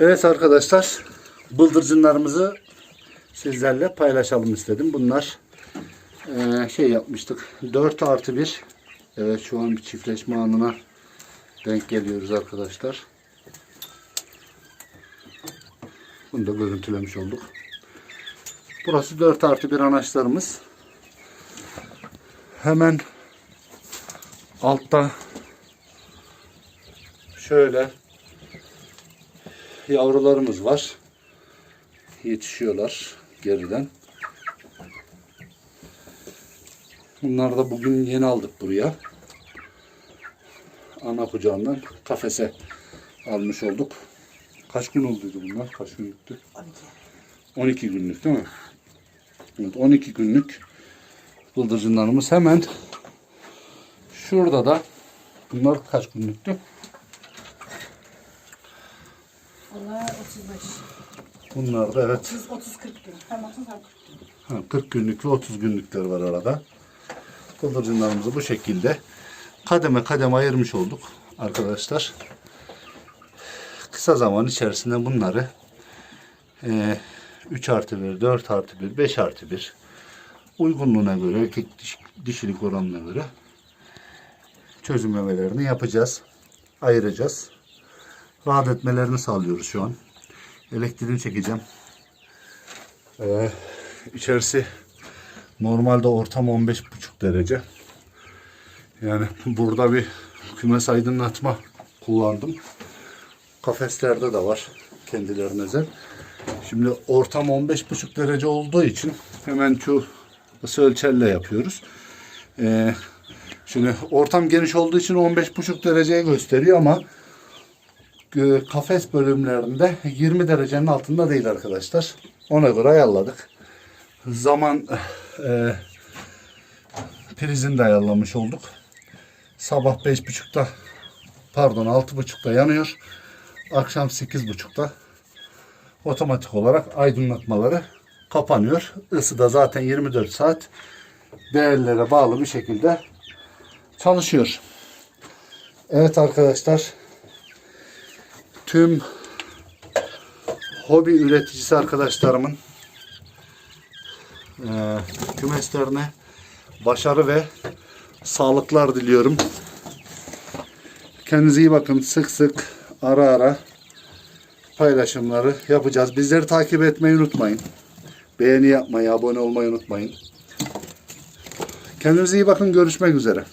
Evet arkadaşlar, bıldırcınlarımızı sizlerle paylaşalım istedim. Bunlar eee, şey yapmıştık, 4 artı 1. Evet şu an bir çiftleşme anına denk geliyoruz arkadaşlar. Bunu da görüntülemiş olduk. Burası 4 artı 1 anaçlarımız. Hemen altta şöyle yavrularımız var. Yetişiyorlar geriden. Bunları da bugün yeni aldık buraya. Ana kucağından kafese almış olduk. Kaç gün olduydu bunlar? Kaç günlüktü? 12 günlük değil mi? Evet, 12 günlük bıldırcınlarımız hemen şurada da bunlar kaç günlüktü? Onlar 35. Bunlar da evet 30 40 gün. Hem 30 hem 40 gün. Ha, 40 günlük ve 30 günlükler var arada. Bıldırcınlarımızı bu şekilde kademe kademe ayırmış olduk arkadaşlar. Kısa zaman içerisinde bunları e, 3 artı 1, 4 artı 1, 5 artı 1 uygunluğuna göre, erkek diş, dişilik oranına göre çözümlemelerini yapacağız. Ayıracağız. Rahat etmelerini sağlıyoruz şu an. Elektriğini çekeceğim. Ee, içerisi normalde ortam 15,5 derece. Yani burada bir kümes aydınlatma kullandım. Kafeslerde de var kendilerine özel. Şimdi ortam 15,5 derece olduğu için hemen şu ısı ölçerle yapıyoruz. Ee, şimdi ortam geniş olduğu için 15,5 dereceye gösteriyor ama kafes bölümlerinde 20 derecenin altında değil arkadaşlar. Ona göre ayarladık. Zaman e, prizini de ayarlamış olduk. Sabah 5.30'da pardon 6.30'da yanıyor. Akşam 8.30'da otomatik olarak aydınlatmaları kapanıyor. Isı da zaten 24 saat değerlere bağlı bir şekilde çalışıyor. Evet arkadaşlar tüm hobi üreticisi arkadaşlarımın eee kümeslerine başarı ve sağlıklar diliyorum. Kendinize iyi bakın. Sık sık ara ara paylaşımları yapacağız. Bizleri takip etmeyi unutmayın. Beğeni yapmayı, abone olmayı unutmayın. Kendinize iyi bakın. Görüşmek üzere.